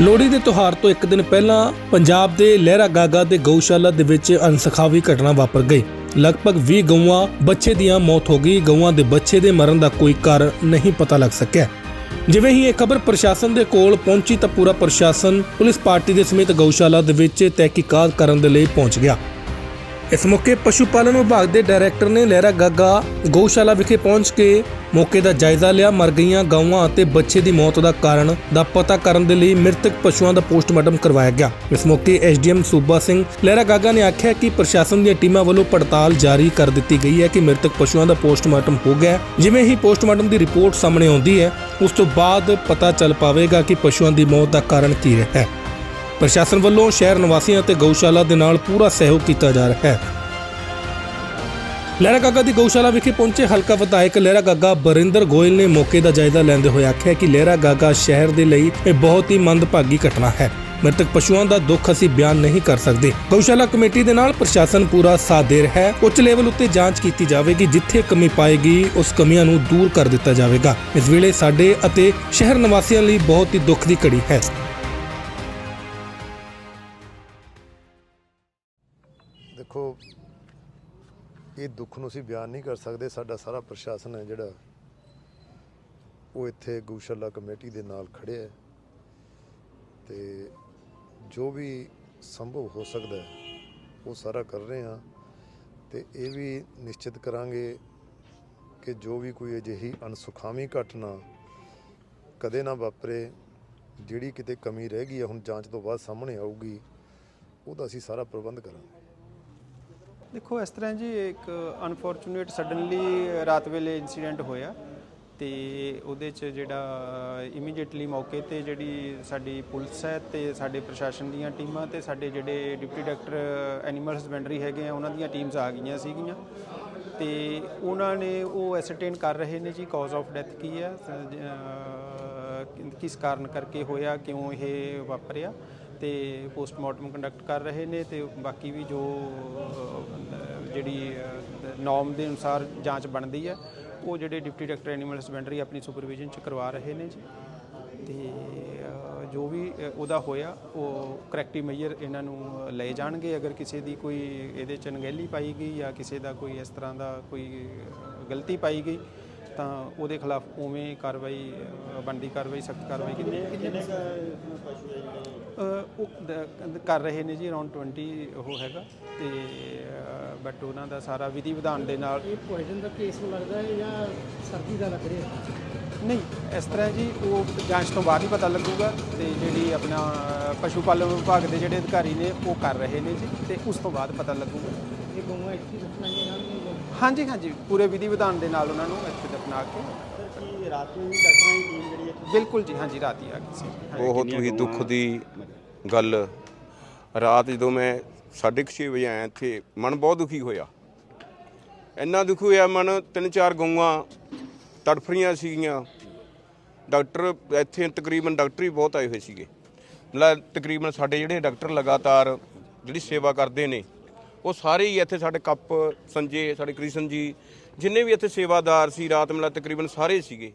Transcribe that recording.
ਲੋਹੜੀ ਦੇ ਤਿਉਹਾਰ ਤੋਂ ਇੱਕ ਦਿਨ ਪਹਿਲਾਂ ਪੰਜਾਬ ਦੇ ਲਹਿਰਾ ਗਾਗਾ ਦੇ ਗਊਸ਼ਾਲਾ ਦੇ ਵਿੱਚ ਅਨਸਖਾਵੀ ਘਟਨਾ ਵਾਪਰ ਗਈ। ਲਗਭਗ 20 ਗਊਆਂ, ਬੱਚੇ ਦੀਆਂ ਮੌਤ ਹੋ ਗਈ। ਗਊਆਂ ਦੇ ਬੱਚੇ ਦੇ ਮਰਨ ਦਾ ਕੋਈ ਕਾਰਨ ਨਹੀਂ ਪਤਾ ਲੱਗ ਸਕਿਆ। ਜਿਵੇਂ ਹੀ ਇਹ ਖਬਰ ਪ੍ਰਸ਼ਾਸਨ ਦੇ ਕੋਲ ਪਹੁੰਚੀ ਤਾਂ ਪੂਰਾ ਪ੍ਰਸ਼ਾਸਨ, ਪੁਲਿਸ ਪਾਰਟੀ ਦੇ ਸਮੇਤ ਗਊਸ਼ਾਲਾ ਦੇ ਵਿੱਚ ਤਹਿਕੀਕਾਤ ਕਰਨ ਦੇ ਲਈ ਪਹੁੰਚ ਗਿਆ। ਇਸ ਮੌਕੇ ਪਸ਼ੂ ਪਾਲਣ ਵਿਭਾਗ ਦੇ ਡਾਇਰੈਕਟਰ ਨੇ ਲਹਿਰਾ ਗਾਗਾ ਗਊਸ਼ਾਲਾ ਵਿਖੇ ਪਹੁੰਚ ਕੇ ਮੌਕੇ ਦਾ ਜਾਇਜ਼ਾ ਲਿਆ। ਮਰ ਗਈਆਂ ਗਾਵਾਂ ਅਤੇ ਬੱਚੇ ਦੀ ਮੌਤ ਦਾ ਕਾਰਨ ਦਾ ਪਤਾ ਕਰਨ ਦੇ ਲਈ ਮ੍ਰਿਤਕ ਪਸ਼ੂਆਂ ਦਾ ਪੋਸਟਮਾਰਟਮ ਕਰਵਾਇਆ ਗਿਆ। ਇਸ ਮੌਕੇ ਐਸਡੀਐਮ ਸੂਬਾ ਸਿੰਘ ਲਹਿਰਾ ਗਾਗਾ ਨੇ ਆਖਿਆ ਕਿ ਪ੍ਰਸ਼ਾਸਨ ਦੀਆਂ ਟੀਮਾਂ ਵੱਲੋਂ ਪੜਤਾਲ ਜਾਰੀ ਕਰ ਦਿੱਤੀ ਗਈ ਹੈ ਕਿ ਮ੍ਰਿਤਕ ਪਸ਼ੂਆਂ ਦਾ ਪੋਸਟਮਾਰਟਮ ਹੋ ਗਿਆ ਜਿਵੇਂ ਹੀ ਪੋਸਟਮਾਰਟਮ ਦੀ ਰਿਪੋਰਟ ਸਾਹਮਣੇ ਆਉਂਦੀ ਹੈ, ਉਸ ਤੋਂ ਬਾਅਦ ਪਤਾ ਚੱਲ ਪਾਵੇਗਾ ਕਿ ਪਸ਼ੂਆਂ ਦੀ ਮੌਤ ਦਾ ਕਾਰਨ ਕੀ ਹੈ। ਪ੍ਰਸ਼ਾਸਨ ਵੱਲੋਂ ਸ਼ਹਿਰ ਨਿਵਾਸੀਆਂ ਅਤੇ ਗਊਸ਼ਾਲਾ ਦੇ ਨਾਲ ਪੂਰਾ ਸਹਿਯੋਗ ਕੀਤਾ ਜਾ ਰਿਹਾ ਹੈ। ਲਹਿਰਾ ਗਾਗਾ ਦੀ ਗਊਸ਼ਾਲਾ ਵਿਖੇ ਪਹੁੰਚੇ ਹਲਕਾ ਵਿਧਾਇਕ ਲਹਿਰਾ ਗਾਗਾ ਬਰਿੰਦਰ ਗੋਇਲ ਨੇ ਮੌਕੇ ਦਾ ਜਾਇਜ਼ਾ ਲੈਂਦੇ ਹੋਏ ਆਖਿਆ ਕਿ ਲਹਿਰਾ ਗਾਗਾ ਸ਼ਹਿਰ ਦੇ ਲਈ ਇਹ ਬਹੁਤ ਹੀ ਮੰਦਭਾਗੀ ਘਟਨਾ ਹੈ। ਮ੍ਰਿਤਕ ਪਸ਼ੂਆਂ ਦਾ ਦੁੱਖ ਅਸੀਂ ਬਿਆਨ ਨਹੀਂ ਕਰ ਸਕਦੇ। ਗਊਸ਼ਾਲਾ ਕਮੇਟੀ ਦੇ ਨਾਲ ਪ੍ਰਸ਼ਾਸਨ ਪੂਰਾ ਸਾਥ ਦੇ ਰਿਹਾ ਹੈ। ਉੱਚ ਲੈਵਲ ਉੱਤੇ ਜਾਂਚ ਕੀਤੀ ਜਾਵੇਗੀ। ਜਿੱਥੇ ਕਮੀ ਪਾਏਗੀ, ਉਸ ਕਮੀਆਂ ਨੂੰ ਦੂਰ ਕਰ ਦਿੱਤਾ ਜਾਵੇਗਾ। ਇਸ ਵੇਲੇ ਸਾਡੇ ਅਤੇ ਸ਼ਹਿਰ ਨਿਵਾਸੀਆਂ ਲਈ ਬਹੁਤ ਹੀ ਦੁੱਖ ਦੀ ਘੜੀ ਹੈ। ਦੇਖੋ, ਇਹ ਦੁੱਖ ਨੂੰ ਅਸੀਂ ਬਿਆਨ ਨਹੀਂ ਕਰ ਸਕਦੇ। ਸਾਡਾ ਸਾਰਾ ਪ੍ਰਸ਼ਾਸਨ ਹੈ ਜਿਹੜਾ, ਉਹ ਇੱਥੇ ਗਊਸ਼ਾਲਾ ਕਮੇਟੀ ਦੇ ਨਾਲ ਖੜਿਆ ਹੈ। ਤੇ ਜੋ ਵੀ ਸੰਭਵ ਹੋ ਸਕਦਾ ਹੈ, ਉਹ ਸਾਰਾ ਕਰ ਰਹੇ ਹਾਂ। ਤੇ ਇਹ ਵੀ ਨਿਸ਼ਚਿਤ ਕਰਾਂਗੇ ਕਿ ਜੋ ਵੀ ਕੋਈ ਅਜਿਹੀ ਅਣਸੁਖਾਵੀ ਘਟਨਾ ਕਦੇ ਨਾ ਵਾਪਰੇ, ਜਿਹੜੀ ਕਿਤੇ ਕਮੀ ਰਹਿ ਗਈ ਹੈ, ਹੁਣ ਜਾਂਚ ਤੋਂ ਬਾਅਦ ਸਾਹਮਣੇ ਆਊਗੀ, ਉਹਦਾ ਅਸੀਂ ਸਾਰਾ ਪ੍ਰਬੰਧ ਕਰਾਂਗੇ। ਦੇਖੋ, ਇਸ ਤਰ੍ਹਾਂ ਜੀ ਇੱਕ ਅਨਫੋਰਚੂਨੇਟ ਸਡਨਲੀ ਰਾਤ ਵੇਲੇ ਇਨਸੀਡੈਂਟ ਹੋਇਆ ਤੇ ਉਹਦੇ ਚ ਜਿਹੜਾ ਇਮੀਡੀਏਟਲੀ ਮੌਕੇ ਤੇ ਜਿਹੜੀ ਸਾਡੀ ਪੁਲਿਸ ਹੈ ਤੇ ਸਾਡੇ ਪ੍ਰਸ਼ਾਸਨ ਦੀਆਂ ਟੀਮਾਂ ਤੇ ਸਾਡੇ ਜਿਹੜੇ ਡਿਪਟੀ ਡਾਇਰੈਕਟਰ ਐਨੀਮਲ ਹਸਬੈਂਡਰੀ ਹੈਗੇ ਆ, ਉਹਨਾਂ ਦੀਆਂ ਟੀਮਸ ਆ ਗਈਆਂ ਸੀਗੀਆਂ। ਤੇ ਉਹਨਾਂ ਨੇ ਉਹ ਐਸਰਟੇਨ ਕਰ ਰਹੇ ਨੇ ਜੀ ਕਾਜ਼ ਆਫ ਡੈਥ ਕੀ ਹੈ ਕਿਸ ਕਾਰਨ ਕਰਕੇ ਹੋਇਆ, ਕਿਉਂ ਇਹ ਵਾਪਰਿਆ। ਤੇ ਪੋਸਟਮਾਰਟਮ ਕੰਡਕਟ ਕਰ ਰਹੇ ਨੇ ਤੇ ਬਾਕੀ ਵੀ ਜੋ ਜਿਹੜੀ ਨੋਰਮ ਦੇ ਅਨੁਸਾਰ ਜਾਂਚ ਬਣਦੀ ਹੈ ਉਹ ਜਿਹੜੇ ਡਿਪਟੀ ਡਾਇਰੈਕਟਰ ਐਨੀਮਲ ਹਸਬੈਂਡਰੀ ਆਪਣੀ ਸੁਪਰਵਿਜ਼ਨ ਚ ਕਰਵਾ ਰਹੇ ਨੇ ਜੀ। ਤੇ ਜੋ ਵੀ ਉਹਦਾ ਹੋਇਆ ਉਹ ਕਰੈਕਟਿਵ ਮੈਜਰ ਇਹਨਾਂ ਨੂੰ ਲਏ ਜਾਣਗੇ। ਅਗਰ ਕਿਸੇ ਦੀ ਕੋਈ ਇਹਦੇ ਚ ਅਣਗਹਿਲੀ ਪਾਈ ਗਈ ਜਾਂ ਕਿਸੇ ਦਾ ਕੋਈ ਇਸ ਤਰ੍ਹਾਂ ਦਾ ਕੋਈ ਗਲਤੀ ਪਾਈ ਗਈ ਤਾਂ ਉਹਦੇ ਖਿਲਾਫ ਉਵੇਂ ਕਾਰਵਾਈ ਬਣਦੀ ਕਾਰਵਾਈ ਸਖਤ ਕਾਰਵਾਈ ਕੀਤੀ ਅਹ, ਉਹ ਦ- ਕਰ ਰਹੇ ਨੇ ਜੀ ਅਰਾਊਂਡ 20 ਉਹ ਹੈਗਾ। ਤੇ ਬਟ ਉਹਨਾਂ ਦਾ ਸਾਰਾ ਵਿਧੀ ਵਿਧਾਨ ਦੇ ਨਾਲ ਇਹ ਪੋਇਜ਼ਨ ਦਾ ਕੇਸ ਲੱਗਦਾ ਹੈ ਜਾਂ ਸਰਦੀ ਦਾ ਲੱਗ ਰਿਹਾ ਨਹੀਂ ਇਸ ਤਰ੍ਹਾਂ ਜੀ ਉਹ ਜਾਂਚ ਤੋਂ ਬਾਅਦ ਹੀ ਪਤਾ ਲੱਗੂਗਾ ਤੇ ਜਿਹੜੀ ਆਪਣਾ ਅ, ਪਸ਼ੂ ਪਾਲਣ ਵਿਭਾਗ ਦੇ ਜਿਹੜੇ ਅਧਿਕਾਰੀ ਨੇ ਉਹ ਕਰ ਰਹੇ ਨੇ ਜੀ ਤੇ ਉਸ ਤੋਂ ਬਾਅਦ ਪਤਾ ਲੱਗੂਗਾ। ਇਹ ਗਊਆਂ ਇੱਥੇ ਰੱਖਣੀਆਂ ਜਾਣਗੀਆਂ ਹਾਂਜੀ ਹਾਂਜੀ ਪੂਰੇ ਵਿਧੀ ਵਿਧਾਨ ਦੇ ਨਾਲ ਉਹਨਾਂ ਨੂੰ ਇੱਥੇ ਦਫਨਾ ਕੇ ਕੀ ਰਾਤ ਨੂੰ ਵੀ ਡਾਕਟਰਾਂ ਦੀ ਟੀਮ ਜਿਹੜੀ ਬਿਲਕੁਲ ਜੀ ਹਾਂਜੀ ਰਾਤ ਹੀ ਆ ਗਈ ਸੀ। ਬਹੁਤ ਹੀ ਦੁੱਖ ਦੀ ਗੱਲ। ਰਾਤ ਜਦੋਂ ਮੈਂ 6:30 ਵਜੇ ਆਇਆ ਇੱਥੇ, ਮਨ ਬਹੁਤ ਦੁਖੀ ਹੋਇਆ। ਇੰਨਾ ਦੁਖੀ ਹੋਇਆ ਮਨ, ਤਿੰਨ ਚਾਰ ਗਊਆਂ ਤੜਫਰੀਆਂ ਸੀਗੀਆਂ। ਡਾਕਟਰ ਇੱਥੇ ਤਕਰੀਬਨ ਡਾਕਟਰ ਹੀ ਬਹੁਤ ਆਏ ਹੋਏ ਸੀਗੇ। ਮਤਲਬ ਤਕਰੀਬਨ ਸਾਡੇ ਜਿਹੜੇ ਡਾਕਟਰ ਲਗਾਤਾਰ ਜਿਹੜੀ ਸੇਵਾ ਕਰਦੇ ਨੇ, ਉਹ ਸਾਰੇ ਹੀ ਇੱਥੇ ਸਾਡੇ ਕੱਪ, ਸੰਜੇ, ਸਾਡੇ ਕ੍ਰਿਸ਼ਨ ਜੀ, ਜਿੰਨੇ ਵੀ ਇੱਥੇ ਸੇਵਾਦਾਰ ਸੀ, ਰਾਤ ਮਤਲਬ ਤਕਰੀਬਨ ਸਾਰੇ ਸੀਗੇ।